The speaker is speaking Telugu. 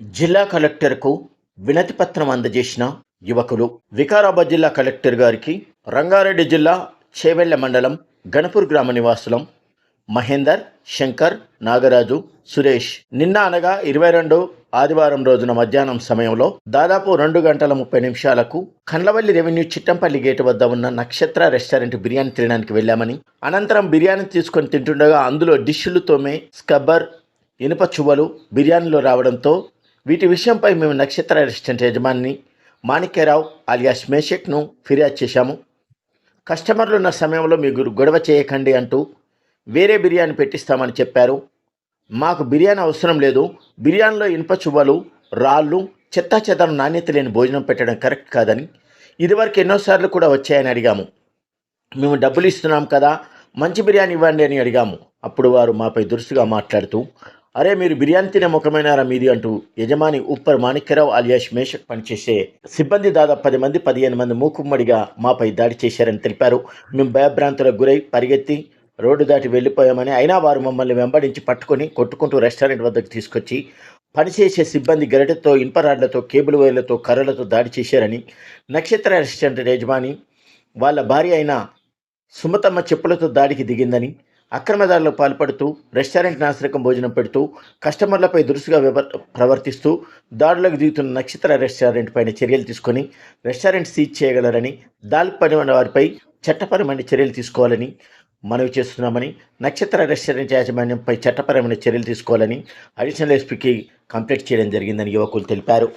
జిల్లా కలెక్టర్కు వినతి పత్రం అందజేసిన యువకులు వికారాబాద్ జిల్లా కలెక్టర్ గారికి రంగారెడ్డి జిల్లా చేవెళ్ళ మండలం గణపూర్ గ్రామ నివాసులం మహేందర్ శంకర్ నాగరాజు సురేష్. నిన్న అనగా ఇరవై రెండు ఆదివారం రోజున మధ్యాహ్నం సమయంలో దాదాపు రెండు గంటల ముప్పై నిమిషాలకు కండ్లవల్లి రెవెన్యూ చిట్టంపల్లి గేటు వద్ద ఉన్న నక్షత్ర రెస్టారెంట్ బిర్యానీ తినడానికి వెళ్ళామని అనంతరం బిర్యానీ తీసుకొని తింటుండగా అందులో డిష్లు తోమే స్కబ్బర్ ఇనుప చువ్వలు బిర్యానీలో రావడంతో వీటి విషయంపై మేము నక్షత్ర రెస్టారెంట్ యజమాని మాణిక్యరావు అలియాస్ మేషక్ను ఫిర్యాదు చేశాము. కస్టమర్లు ఉన్న సమయంలో మీరు గొడవ చేయకండి అంటూ వేరే బిర్యానీ పెట్టిస్తామని చెప్పారు. మాకు బిర్యానీ అవసరం లేదు. బిర్యానీలో ఇనుప చువ్వలు రాళ్ళు చెత్తా చెదరం నాణ్యత లేని భోజనం పెట్టడం కరెక్ట్ కాదని ఇదివరకు ఎన్నోసార్లు కూడా వచ్చాయని అడిగాము. మేము డబ్బులు ఇస్తున్నాం కదా మంచి బిర్యానీ ఇవ్వండి అని అడిగాము. అప్పుడు వారు మాపై దురుసుగా మాట్లాడుతూ అరే మీరు బిర్యానీ తినే ముఖమైనారా మీది అంటూ యజమాని ఉప్పర్ మాణిక్యరావు అలియాష్ మేషక్ పనిచేసే సిబ్బంది దాదాపు పది మంది పదిహేను మంది మూకుమ్మడిగా మాపై దాడి చేశారని తెలిపారు. మేము భయభ్రాంతులకు గురై పరిగెత్తి రోడ్డు దాటి వెళ్ళిపోయామని అయినా వారు మమ్మల్ని వెంబడించి పట్టుకొని కొట్టుకుంటూ రెస్టారెంట్ వద్దకు తీసుకొచ్చి పనిచేసే సిబ్బంది గరిటెతో ఇన్పరాడ్లతో కేబుల్ వైర్లతో కర్రలతో దాడి చేశారని నక్షత్ర రెస్టారెంట్ యజమాని వాళ్ళ భార్య అయిన సుమతమ్మ చెప్పులతో దాడికి దిగిందని అక్రమదారులకు పాల్పడుతూ రెస్టారెంట్ నాశనకం భోజనం పెడుతూ కస్టమర్లపై దురుసుగా ప్రవర్తిస్తూ దాడులకు దిగుతున్న నక్షత్ర రెస్టారెంట్ పైన చర్యలు తీసుకొని రెస్టారెంట్ సీజ్ చేయగలరని దాల్పడిన వారిపై చట్టపరమైన చర్యలు తీసుకోవాలని మనవి చేస్తున్నామని నక్షత్ర రెస్టారెంట్ యాజమాన్యంపై చట్టపరమైన చర్యలు తీసుకోవాలని అడిషనల్ ఎస్పీకి కంప్లైంట్ చేయడం జరిగిందని యువకులు తెలిపారు.